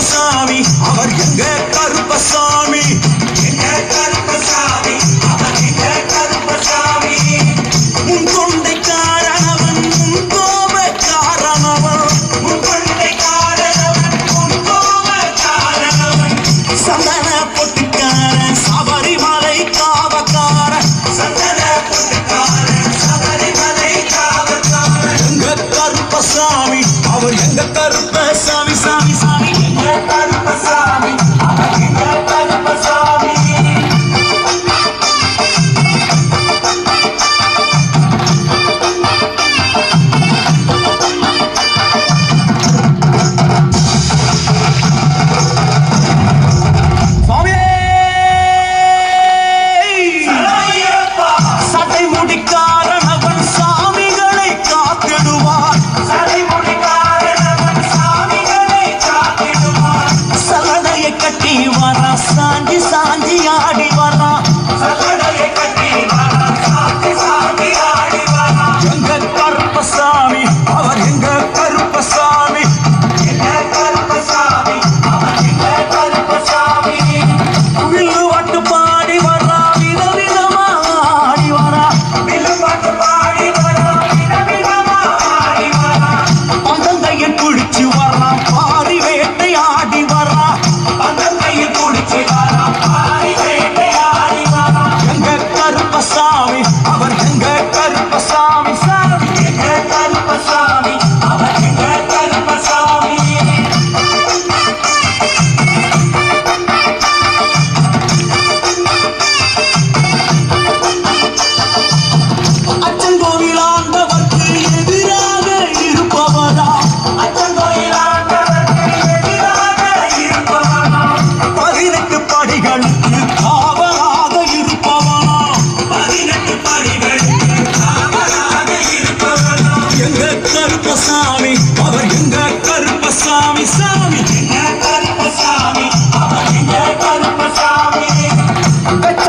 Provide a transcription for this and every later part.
எங்க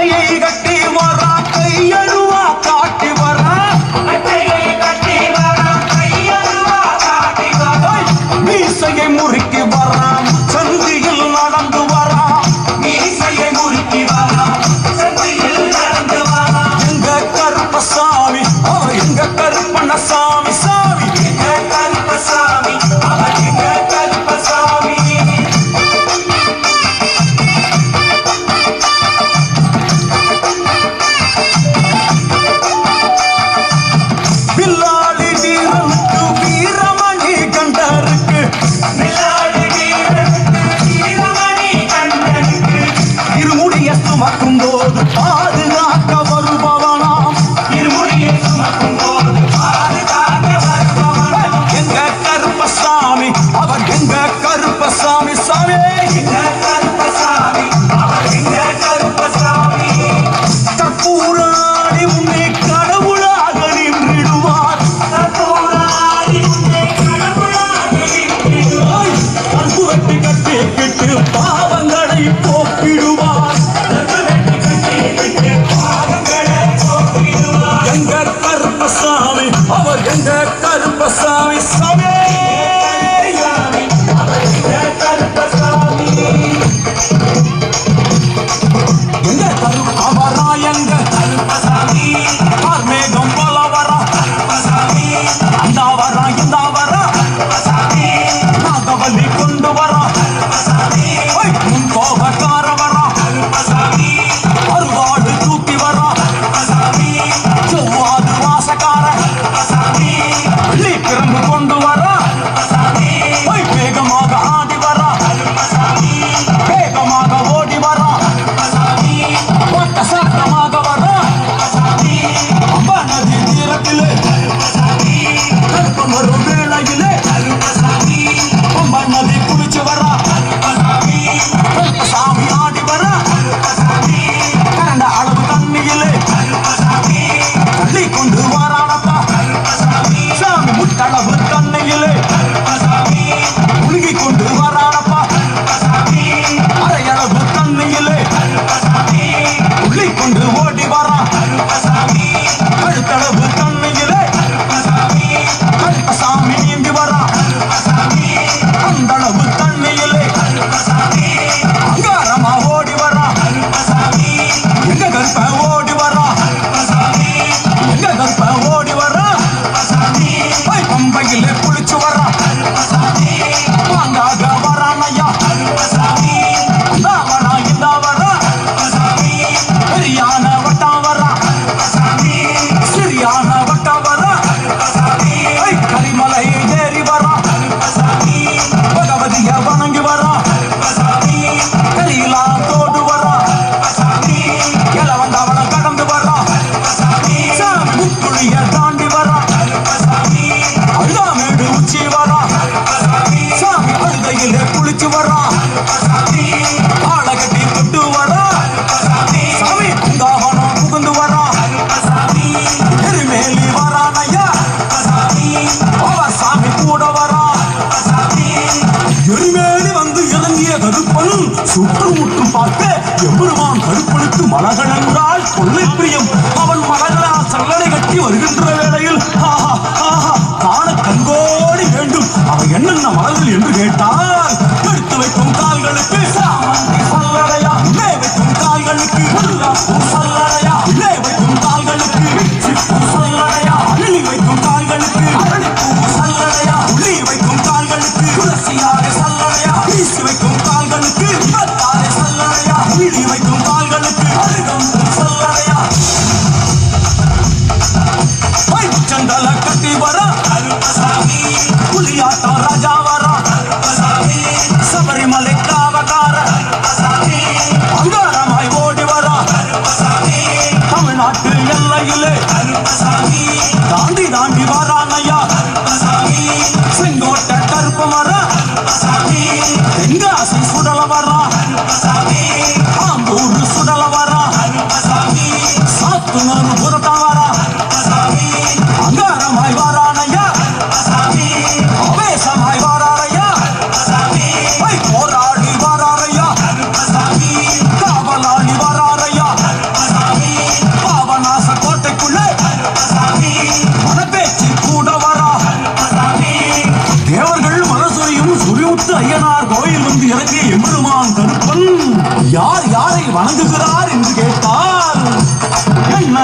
ಈಗ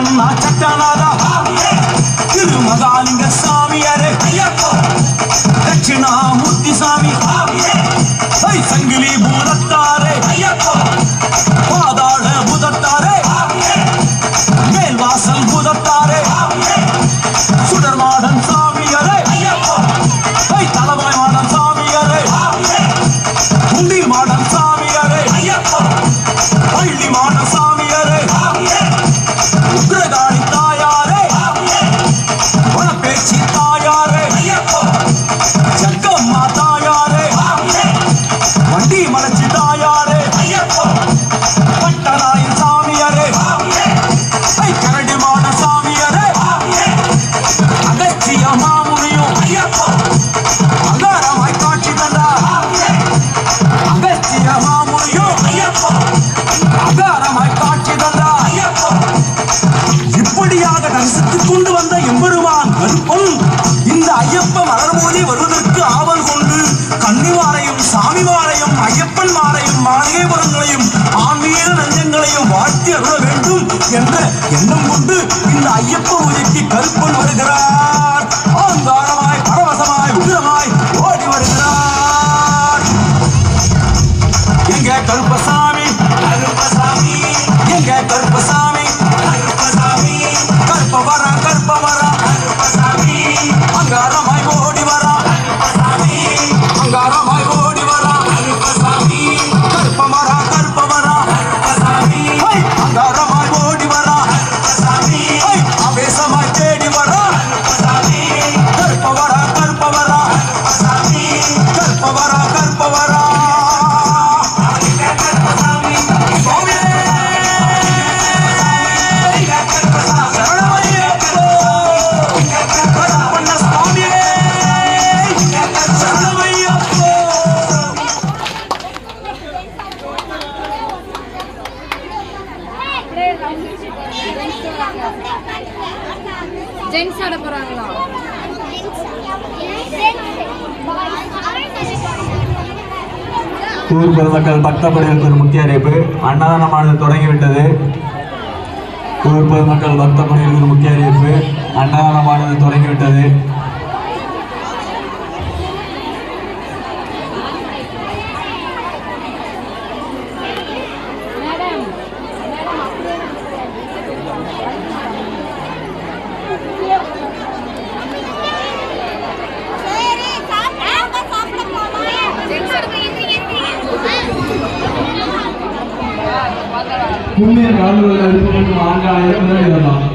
அண்ணா சட்டநாதா திருமகாலிங்க சாமியாரே. தட்சிணாமூர்த்தி சாமி சங்கிலி பூரத்தாரே. ஐயப்பா. やんなもんで கூர் பெருமக்கள் பக்தப்படுவதற்கு ஒரு முக்கிய அறிவிப்பு அன்னதானமானது தொடங்கிவிட்டது. கூர் பெருமக்கள் பக்தப்படுவதற்கு ஒரு முக்கிய அறிவிப்பு அன்னதானமானது தொடங்கிவிட்டது. கும்மியர் கடவுள்கள் விருப்பம் ஆண்டு ஆயிரம் முன்னாடி வரலாம்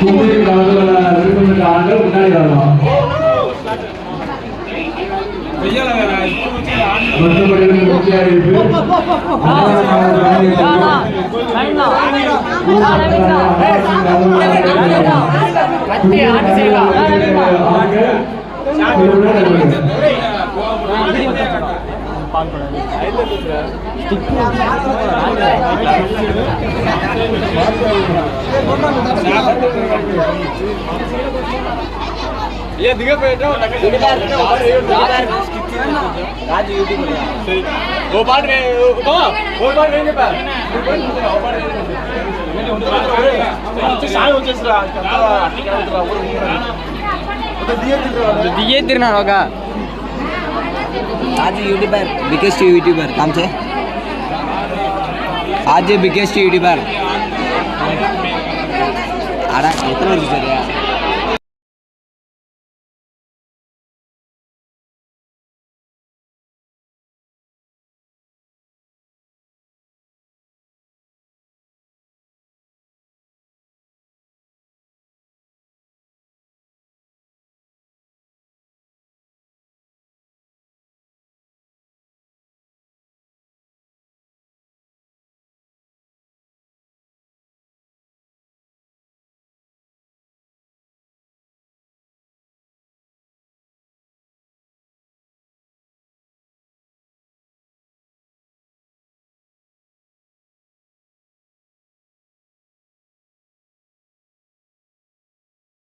கும்மியர் கடவுள்கள் விருப்பம் ஆண்டு முன்னாடி வரலாம் வருத்தப்படுகிற ये दिखे बैठो राजू यूट्यूब सही वो पार्ट में वो पार्ट में नहीं पार वो पार्ट में साल వచ్చేసరా అట్లా అట్లా దియ్య తిరగ దియ్య తిరగ આજે યુટ્યુબર બિગેસ્ટ યુટ્યુબર કામ છે આજે બિગેસ્ટ યુટ્યુબર આડા એતના વર્ષ